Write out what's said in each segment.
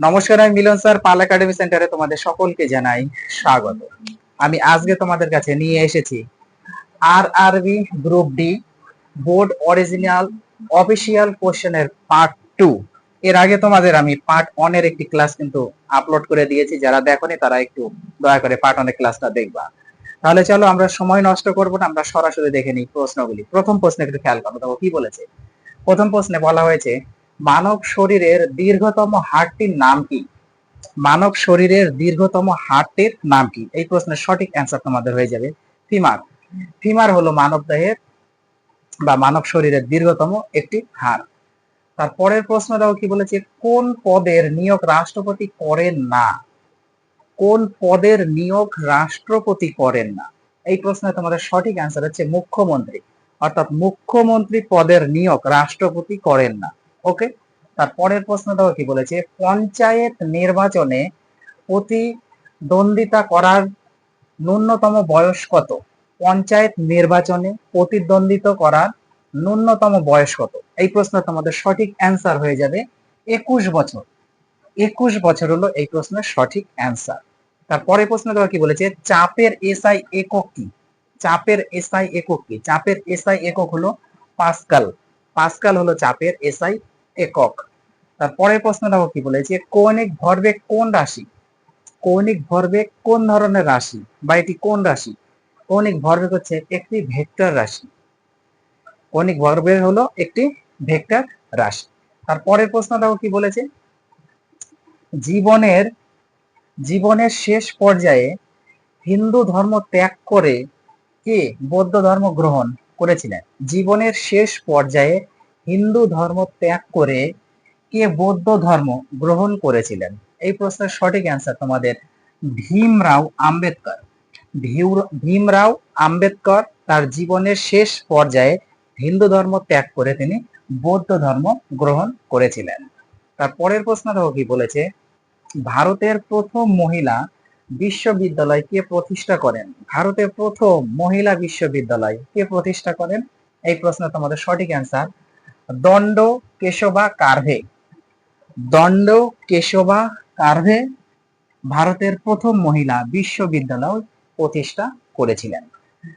নমস্কার, আমি মিলন স্যার পাল একাডেমি সেন্টারে তোমাদের সকলকে জানাই স্বাগত। আমি আজকে তোমাদের কাছে নিয়ে এসেছি R R B group D board original official কোশ্চেনের পার্ট টু এর আগে তোমাদের আমি পার্ট এর একটি ক্লাস কিন্তু আপলোড করে দিয়েছি। যারা দেখোনি, তারা একটু দয়া করে পার্ট ওয়ানের ক্লাসটা দেখবা। তাহলে চলো আমরা সময় নষ্ট করব না, আমরা সরাসরি দেখে নিই প্রশ্নগুলি। প্রথম প্রশ্নে একটু খেয়াল করো, দেখো কি বলেছে? প্রথম প্রশ্নে বলা হয়েছে মানব শরীরের দীর্ঘতম হাড়টির নাম কি? মানব শরীরের দীর্ঘতম হাড়টির নাম কি? এই প্রশ্নের সঠিক অ্যান্সার তোমাদের হয়ে যাবে। ফিমার। ফিমার হলো মানব দেহের বা মানব শরীরের দীর্ঘতম একটি হাড়। তার পরের প্রশ্নটাও কি বলেছে, কোন পদের নিয়োগ রাষ্ট্রপতি করেন না? কোন পদের নিয়োগ রাষ্ট্রপতি করেন না? এই প্রশ্নে তোমাদের সঠিক অ্যান্সার হচ্ছে মুখ্যমন্ত্রী। অর্থাৎ মুখ্যমন্ত্রী পদের নিয়োগ রাষ্ট্রপতি করেন না। ওকে তার পরের প্রশ্নটাও কি বলেছে? পঞ্চায়েত নির্বাচনে প্রতিদ্বন্দ্বিতা করার ন্যূনতম বয়স কত? পঞ্চায়েত নির্বাচনে প্রতিদ্বন্দ্বিতা করার ন্যূনতম বয়স কত? এই প্রশ্ন তোমাদের সঠিক অ্যান্সার হয়ে যাবে একুশ বছর। একুশ বছর হলো এই প্রশ্নের সঠিক অ্যান্সার তারপরে প্রশ্ন দেওয়া কি বলেছে? চাপের এসআই একক কি? চাপের এসআই একক কি? চাপের এসআই একক হলো পাস্কাল। পাস্কাল হলো চাপের এসআই একক। তারপরের প্রশ্ন দেখো কি বলেছে? কৌণিক ভরবেগ কোন রাশি? কৌণিক ভরবেগ কোন ধরনের রাশি? বা এটি কোন রাশি? কৌণিক ভরবেগ হচ্ছে একটি ভেক্টর রাশি। কৌণিক ভরবেগ হলো একটি ভেক্টর রাশি। তারপরের প্রশ্ন দেখো কি বলেছে? জীবনের জীবনের শেষ পর্যায়ে হিন্দু ধর্ম ত্যাগ করে কে বৌদ্ধ ধর্ম গ্রহণ? করেছিলেন। জীবনের শেষ পর্যায়ে হিন্দু ধর্ম ত্যাগ করে কে বৌদ্ধ ধর্ম গ্রহণ করেছিলেন? এই প্রশ্নের সঠিক অ্যান্সার তোমাদের ভীমরাও আম্বেদকর। ভীমরাও আম্বেদকর তার জীবনের শেষ পর্যায়ে হিন্দু ধর্ম ত্যাগ করে তিনি বৌদ্ধ ধর্ম গ্রহণ করেছিলেন। তার পরের প্রশ্ন দেখো কি বলেছে, ভারতের প্রথম মহিলা বিশ্ববিদ্যালয় কে প্রতিষ্ঠা করেন? ভারতের প্রথম মহিলা বিশ্ববিদ্যালয় কে প্রতিষ্ঠা করেন? এই প্রশ্ন তোমাদের সঠিক অ্যান্সার দণ্ড কেশবা কার্ভে। দণ্ড কেশবা কার্ভে ভারতের প্রথম মহিলা বিশ্ববিদ্যালয় প্রতিষ্ঠা করেছিলেন।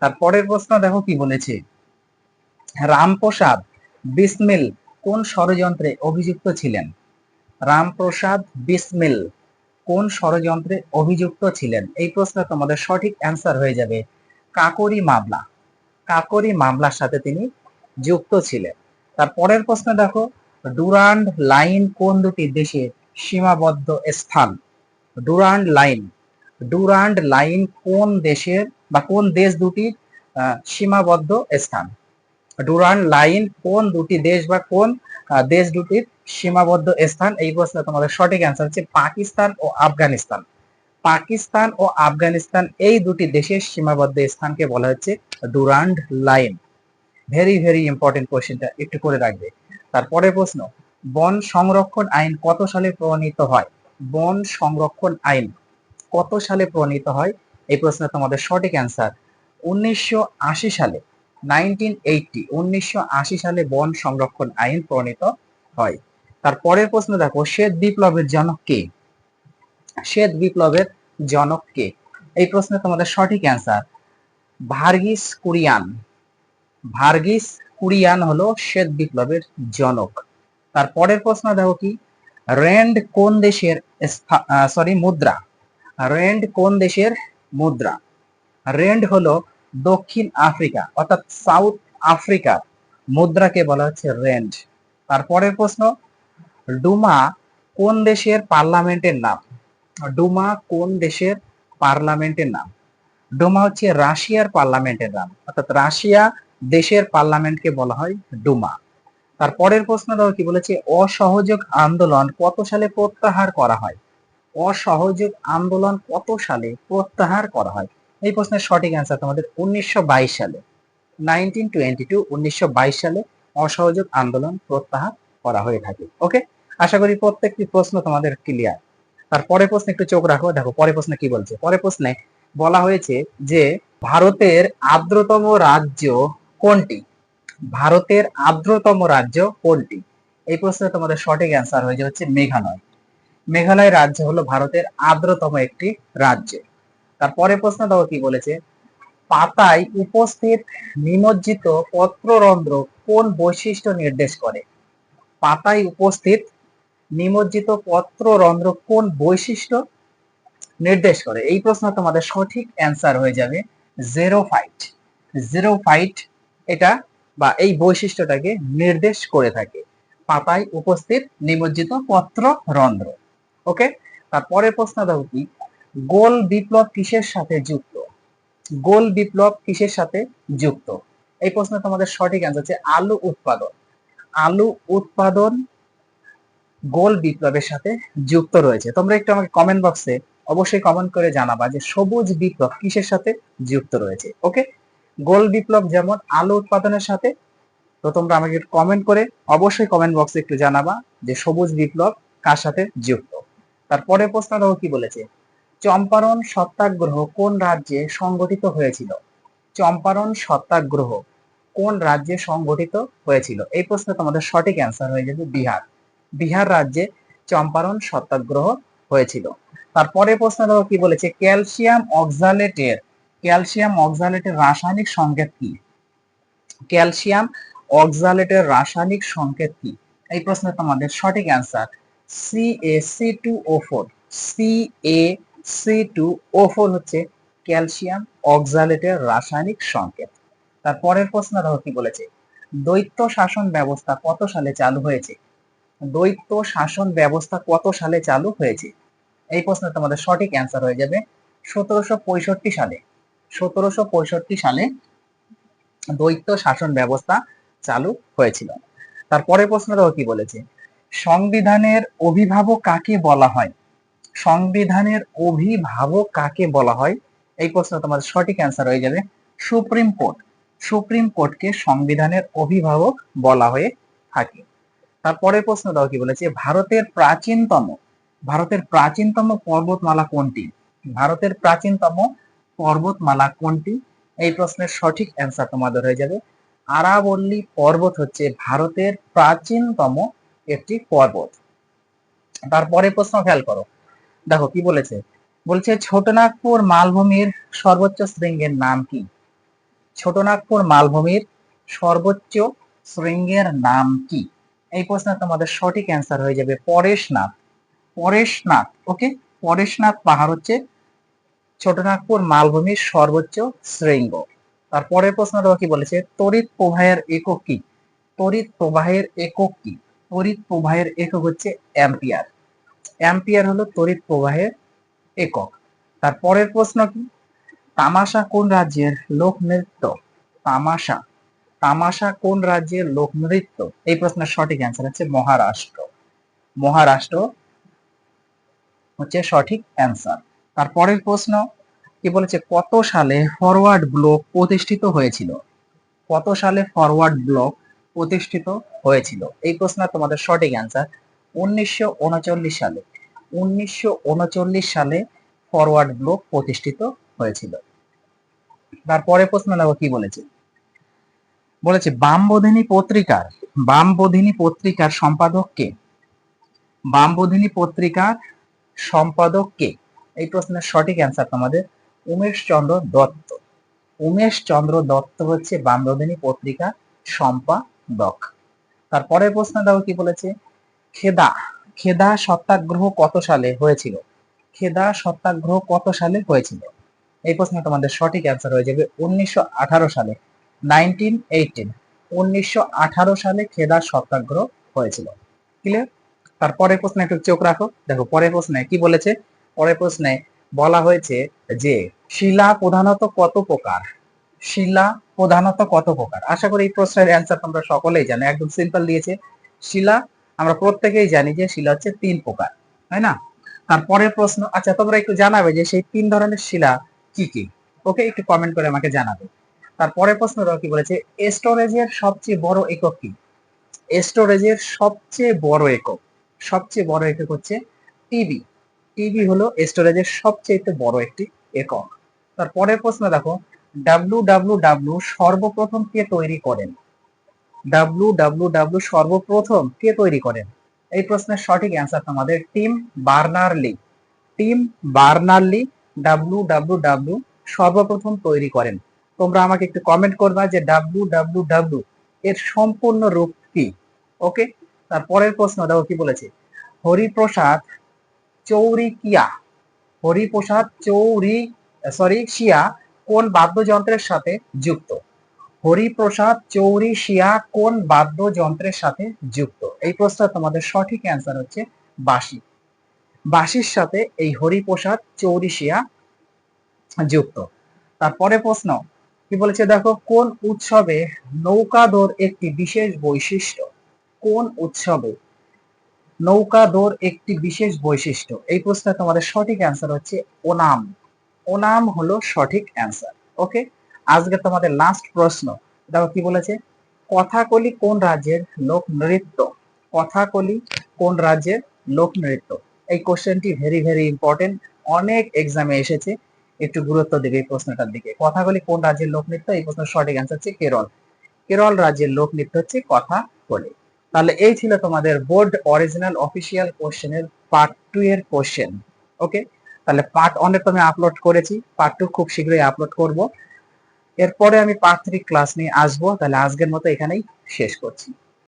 তার পরের প্রশ্ন দেখো কি বলেছে। রামপ্রসাদ বিসমিল কোন ষড়যন্ত্রে অভিযুক্ত ছিলেন? রামপ্রসাদ বিসমিল কোন ষড়যন্ত্রে অভিযুক্ত ছিলেন? এই প্রশ্ন তোমাদের সঠিক অ্যান্সার হয়ে যাবে কাকরি মামলা। কাকরি মামলার সাথে তিনি যুক্ত ছিলেন। তার পরের প্রশ্ন দেখো, ডুরান্ড লাইন কোন দুটি দেশের সীমাবদ্ধ স্থান? ডুরান্ড লাইন ডুরান্ড লাইন কোন দেশের বা কোন দেশ দুটির সীমাবদ্ধ স্থান? ডুরান্ড লাইন কোন দুটি দেশ বা কোন দেশ দুটির সীমাবদ্ধ স্থান। এই প্রশ্ন তোমাদের সঠিক অ্যান্সার হচ্ছে পাকিস্তান ও আফগানিস্তান। পাকিস্তান ও আফগানিস্তান এই দুটি দেশের সীমাবদ্ধ স্থানকে বলা হচ্ছে Durand line. Very very important কোশ্চেনটা একটু করে রাখবে। তারপরে প্রশ্ন, বন সংরক্ষণ আইন কত সালে প্রণীত হয়? বন সংরক্ষণ আইন কত সালে প্রণীত হয়? এই প্রশ্নে তোমাদের সঠিক অ্যান্সার উনিশশো আশি সালে। নাইনটিন এইটটি, উনিশশো সালে বন সংরক্ষণ আইন প্রণীত হয়। তার পরের প্রশ্ন দেখো, শ্বেত বিপ্লবের জনক কে? শ্বেত বিপ্লবের জনক কে? এই প্রশ্নে তোমাদের সঠিক অ্যান্সার ভার্গিস কুরিয়ান। ভার্গিস কুরিয়ান হলো শ্বেত বিপ্লবের জনক। তার পরের প্রশ্ন দেখো কি র্যান্ড কোন দেশের সরি মুদ্রা। র্যান্ড কোন দেশের মুদ্রা? র্যান্ড হলো দক্ষিণ আফ্রিকা, অর্থাৎ সাউথ আফ্রিকার মুদ্রাকে বলা হচ্ছে র্যান্ড তারপরের প্রশ্ন, ডুমা কোন দেশের পার্লামেন্টের নাম? ডুমা কোন দেশের পার্লামেন্টের নাম? ডুমা হচ্ছে রাশিয়ার পার্লামেন্টের নাম, অর্থাৎ রাশিয়া দেশের পার্লামেন্টকে বলা হয় ডুমা। তার পরের প্রশ্নটাও কি বলেছে, অসহযোগ আন্দোলন কত সালে প্রত্যাহার করা হয়? অসহযোগ আন্দোলন কত সালে প্রত্যাহার করা হয়? এই প্রশ্নের সঠিক অ্যান্সার তোমাদের উনিশশো বাইশ সালে নাইনটিন টোয়েন্টি টু উনিশশো বাইশ সালে অসহযোগ আন্দোলন প্রত্যাহার করা হয়ে থাকে। ওকে আশা করি প্রত্যেকটি প্রশ্ন তোমাদের ক্লিয়ার তার পরের প্রশ্নে একটু চোখ রাখো। দেখো, পরের প্রশ্নে কি বলছে? পরের প্রশ্নে বলা হয়েছে যে ভারতের আর্দ্রতম রাজ্য কোনটি? ভারতের আর্দ্রতম রাজ্য কোনটি? এই প্রশ্নে তোমাদের সঠিক অ্যান্সার হয়ে হচ্ছে মেঘালয়। মেঘালয় রাজ্য হলো ভারতের আর্দ্রতম একটি রাজ্য। তারপরে প্রশ্ন দেখো কি বলেছে? পাতায় উপস্থিত নিমজ্জিত পত্ররন্ধ্র কোন বৈশিষ্ট্য নির্দেশ করে? পাতায় উপস্থিত নিমজ্জিত পত্ররন্ধ্র কোন বৈশিষ্ট্য নির্দেশ করে? এই প্রশ্ন তোমাদের সঠিক অ্যান্সার হয়ে যাবে জেরো ফাইট জেরো ফাইট এটা বা এই বৈশিষ্ট্যটাকে নির্দেশ করে থাকে। পাতায় উপস্থিত নিমজ্জিত পত্র রন্ধ্র ওকে? তারপরের প্রশ্ন দেখো কি? গোল বিপ্লব কিসের সাথে যুক্ত? গোল বিপ্লব কিসের সাথে যুক্ত? এই প্রশ্ন তোমাদের সঠিক অ্যান্সার হচ্ছে আলু উৎপাদন। আলু উৎপাদন গোল বিপ্লবের সাথে যুক্ত রয়েছে। তোমরা একটু আমাকে কমেন্ট বক্সে অবশ্যই কমেন্ট করে জানাবা যে সবুজ বিপ্লব কিসের সাথে যুক্ত রয়েছে। ওকে গোল বিপ্লব যেমন আলু উৎপাদনের সাথে, তো তোমরা আমাকে একটু কমেন্ট করে অবশ্যই কমেন্ট বক্সে একটু জানাবা যে সবুজ বিপ্লব কার সাথে যুক্ত? তারপরে প্রশ্ন দেখো কি বলেছে? চম্পারণ সত্যাগ্রহ কোন রাজ্যে সংগঠিত হয়েছিল? চম্পারণ সত্যাগ্রহ কোন রাজ্যে সংগঠিত হয়েছিল? এই প্রশ্নে তোমাদের সঠিক অ্যান্সার হয়ে যাবে বিহার। বিহার রাজ্যে চম্পারণ সত্যাগ্রহ হয়েছিল। তারপরে প্রশ্ন দেখো কি বলেছে? ক্যালসিয়াম অক্সালেটের ক্যালসিয়াম অক্সালেটের রাসায়নিক সংকেত কি? ক্যালসিয়াম অক্সালেটের রাসায়নিক সংকেত কি? এই প্রশ্নে তোমাদের সঠিক answer C A C two O four C A C two O four হচ্ছে ক্যালসিয়াম অক্সালেটের রাসায়নিক সংকেত। তারপরের প্রশ্ন দেখো কি বলেছে? দ্বৈত শাসন ব্যবস্থা কত সালে চালু হয়েছে? দ্বৈত শাসন ব্যবস্থা কত সালে চালু হয়েছে? এই প্রশ্নে তোমাদের সঠিক অ্যান্সার হয়ে যাবে সতেরোশো পঁয়ষট্টি সালে। সতেরোশো পঁয়ষট্টি সালে দ্বৈত শাসন ব্যবস্থা চালু হয়েছিল। তারপরে প্রশ্ন দেখো কি বলেছে? সংবিধানের অভিভাবক কাকে বলা হয়? সংবিধানের অভিভাবক কাকে বলা হয়? এই প্রশ্ন তোমাদের সঠিক অ্যান্সার হয়ে যাবে। Supreme court. সুপ্রিম কোর্টকে সংবিধানের অভিভাবক বলা হয়ে থাকে। তারপরে প্রশ্ন দাও কি বলেছে? ভারতের প্রাচীনতম ভারতের প্রাচীনতম পর্বতমালা কোনটি? ভারতের প্রাচীনতম পর্বতমালা কোনটি? এই প্রশ্নের সঠিক অ্যান্সার তোমাদের হয়ে যাবে। আরাবল্লী পর্বত হচ্ছে ভারতের প্রাচীনতম একটি পর্বত। তারপরে প্রশ্ন খেয়াল করো। দেখো কি বলেছে? বলছে, ছোটনাগপুর মালভূমির সর্বোচ্চ শৃঙ্গের নাম কি? ছোটনাগপুর মালভূমির সর্বোচ্চ শৃঙ্গের নাম কি? এই প্রশ্নের তোমাদের সঠিক অ্যান্সার হয়ে যাবে পরেশনাথ। পরেশনাথ ওকে পরেশনাথ পাহাড় হচ্ছে ছোটনাগপুর মালভূমির সর্বোচ্চ শৃঙ্গ। তারপরের প্রশ্নটা কি বলেছে? তড়িৎ প্রবাহের একক কি? তড়িৎ প্রবাহের একক কি? তড়িৎ প্রবাহের একক হচ্ছে অ্যাম্পিয়ার। অ্যাম্পিয়ার হলো তড়িৎ প্রবাহের একক। তারপরের প্রশ্ন কি? তামাশা কোন রাজ্যের লোক নৃত্য তামাশা। তামাশা কোন রাজ্যের লোক নৃত্য এই প্রশ্নের সঠিক অ্যান্সার হচ্ছে মহারাষ্ট্র। মহারাষ্ট্র হচ্ছে সঠিক অ্যান্সার তারপরের প্রশ্ন, কি বলেছে, কত সালে ফরওয়ার্ড ব্লক প্রতিষ্ঠিত হয়েছিল? কত সালে ফরওয়ার্ড ব্লক প্রতিষ্ঠিত হয়েছিল? এই প্রশ্ন তোমাদের সঠিক অ্যান্সার উনিশশো উনচল্লিশ সালে, উনিশশো উনচল্লিশ সালে ফরওয়ার্ড ব্লক প্রতিষ্ঠিত হয়েছিল। তারপরে প্রশ্ন দেখো কি বলেছে? বলেছে, বামবোধিনী পত্রিকার বামবোধিনী পত্রিকার সম্পাদক কে? বামবোধিনী পত্রিকার সম্পাদক কে? এই প্রশ্নের সঠিক অ্যান্সার তোমাদের উমেশ চন্দ্র দত্ত। উমেশ চন্দ্র দত্ত হচ্ছে বামবোধিনী পত্রিকা সম্পাদক। তারপরের প্রশ্ন দেখো কি বলেছে? খেদা খেদা সত্যাগ্রহ কত সালে হয়েছিল? খেদা সত্যাগ্রহ কত সালে হয়েছিল? এই প্রশ্নে তোমাদের সঠিক অ্যান্সার হয়ে যাবে উনিশশো সালে নাইনটিন এইটিন উনিশশো সালে খেদা সত্যাগ্রহ হয়েছিল। ক্লিয়ার তারপরের প্রশ্নে একটু চোখ রাখো। দেখো, পরের প্রশ্নে কি বলেছে? পরের প্রশ্নে বলা হয়েছে যে, শিলা প্রধানত কত প্রকার? শিলা প্রধানত কত প্রকার? আশা করি এই প্রশ্নের অ্যান্সার তোমরা সকলেই জানো। একদম সিম্পল দিয়েছে। শিলা আমরা প্রত্যেকেই জানি যে শিলা হচ্ছে তিন প্রকার, তাই না? তারপরের প্রশ্ন আচ্ছা তোমরা একটু জানাবে যে সেই তিন ধরনের শিলা কি কি? ওকে, একটু কমেন্ট করে আমাকে জানাবে। তারপরে প্রশ্ন কি বলেছে স্টোরেজের সবচেয়ে বড় একক কি? স্টোরেজের সবচেয়ে বড় একক, সবচেয়ে বড় একক হচ্ছে টিবি টিবি হলো স্টোরেজের সবচেয়ে বড় একটি একক। তারপরের প্রশ্ন দেখো ডাব্লু ডাব্লু ডাব্লু সর্বপ্রথম কে তৈরি করেন? ডাব্লু ডাব্লু ডাব্লু সর্বপ্রথম কে তৈরি করেন? এই প্রশ্নের সঠিক অ্যান্সার তোমাদের Tim Berners Lee. Tim Berners Lee W W W সর্বপ্রথম তৈরি করেন। তোমরা আমাকে একটু কমেন্ট করবা যে ডাব্লু ডাব্লু ডাব্লু এর সম্পূর্ণ রূপ কি? ওকে তারপরের প্রশ্ন, দেখো কি বলেছে? হরিপ্রসাদ চৌরিকিয়া। হরিপ্রসাদ চৌরি সরি শিয়া কোন বাদ্যযন্ত্রের সাথে যুক্ত? হরিপ্রসাদ চৌরিশিয়া কোন বাদ্যযন্ত্রের সাথে যুক্ত? এই প্রশ্নটা তোমাদের সঠিক অ্যান্সার হচ্ছে বাঁশি। বাঁশির সাথে এই হরিপ্রসাদ চৌরিশিয়া যুক্ত। তারপরে প্রশ্ন, কি বলেছে দেখো, কোন উৎসবে নৌকা দৌড় একটি বিশেষ বৈশিষ্ট্য? কোন উৎসবে নৌকা দৌড় একটি বিশেষ বৈশিষ্ট্য? এই প্রশ্নে তোমাদের সঠিক অ্যান্সার হচ্ছে ওনাম। ওনাম হলো সঠিক অ্যান্সার ওকে আজকে তোমাদের লাস্ট প্রশ্ন। দেখো কি বলেছে? কথাকলি কোন রাজ্যের লোক নৃত্য? কথাকলি কোন রাজ্যের লোক নৃত্য? এই কোশ্চেনটি ভেরি ভেরি ইম্পর্টেন্ট অনেক এক্সামে এসেছে। একটু গুরুত্ব দেবে এই প্রশ্নটার দিকে। কথাকলি কোন রাজ্যের লোক নৃত্য? এই প্রশ্নের সঠিক অ্যান্সার হচ্ছে কেরল। কেরল রাজ্যের লোক নৃত্য হচ্ছে কথাকলি। তাহলে এই ছিল তোমাদের বোর্ড অরিজিনাল অফিসিয়াল কোশ্চেনের পার্ট টু এর কোশ্চেন ওকে তাহলে পার্ট তো আমি আপলোড করেছি। পার্ট টু খুব শীঘ্রই আপলোড করব। এরপরে আমি পার্ট থ্রি ক্লাস নিয়ে আসব তাহলে আজকের মতো এখানেই শেষ করছি।